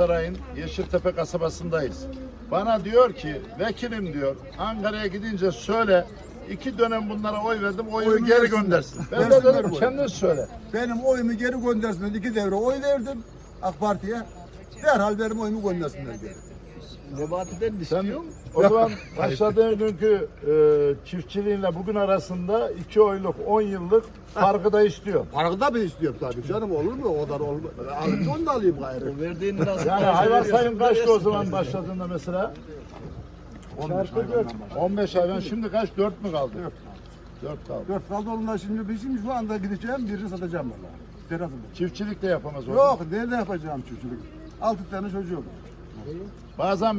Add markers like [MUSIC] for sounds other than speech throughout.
Saray'ın Yeşiltepe kasabasındayız. Bana diyor ki vekilim diyor Ankara'ya gidince söyle iki dönem bunlara oy verdim oyumu Oyunu geri versinler. göndersin. Ben de Versinler dedim bu. kendin söyle. Benim oyumu geri göndersinler. İki devre oy verdim AK Parti'ye. Derhal benim oyumu göndersinler geri. Nebati'den Sen istiyorum. o zaman başladığın günkü e, çiftçiliğinle bugün arasında iki oyluk 10 yıllık farkı da istiyor. Parkı da ben istiyorum tabii canım olur mu? O kadar olur. Alıcı onu da alayım gayrı. O verdiğini nasıl Yani hayvan sayın kaçtı o zaman başladığında mesela? 15 hayvandan başladım. 15 hayvan şimdi kaç? 4 mü kaldı? 4 kaldı. Dört kaldı onunla şimdi bizim şu anda gideceğim birini satacağım valla. Terasında. Çiftçilik de yapamaz o. Yok nerede yapacağım çocuk? Altı tane çocuğum. Bazen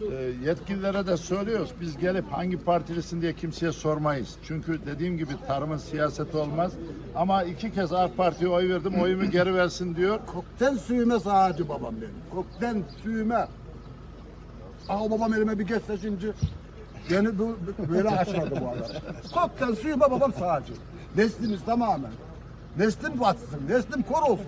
e, yetkililere de söylüyoruz. Biz gelip hangi partilisin diye kimseye sormayız. Çünkü dediğim gibi tarımın siyaseti olmaz. Ama iki kez AK Parti'ye oy verdim, oyumu [CLEARS THROAT] geri versin diyor. Kokten suyume sağacı babam benim. Kokten suyume. Ah babam elime bir geçse şimdi. Beni bu, böyle [LAUGHS] aşağıdı bu adam. Kokten suyuma babam sağacı. Neslimiz tamamen. Neslim batsın, neslim kor olsun.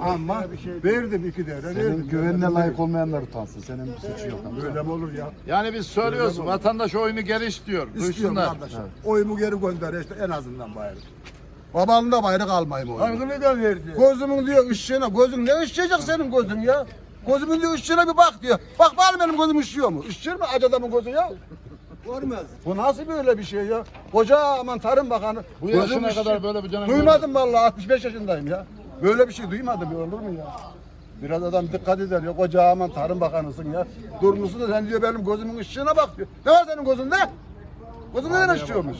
Ama verdim iki devre, Senin verdim. güvenine layık olmayanlar utansın. Senin bir suçun yok. Böyle mi olur ya? Yani biz söylüyoruz, vatandaş oyunu geri istiyor. İstiyorum Duysunlar. kardeşim. Oyumu geri gönder işte en azından bayrak. Babanın da bayrak almayayım oyunu. Hakkını verdi. Gözümün diyor ışığına, gözün ne ışıyacak senin gözün ya? Gözümün diyor ışığına bir bak diyor. Bak bakalım benim gözüm ışıyor mu? Işır mı acı adamın gözü ya? Görmez. Bu nasıl böyle bir şey ya? Koca aman Tarım Bakanı. Bu yaşına ışıyor. kadar böyle bir canım Duymadım vallahi 65 yaşındayım ya. Böyle bir şey duymadım ya, olur mu ya? Biraz adam dikkat eder ya. Koca aman Tarım Bakanısın ya. Durmuşsun da sen diyor benim gözümün ışığına bak diyor. Ne var senin gözünde? Gözünde ne ışıyormuş?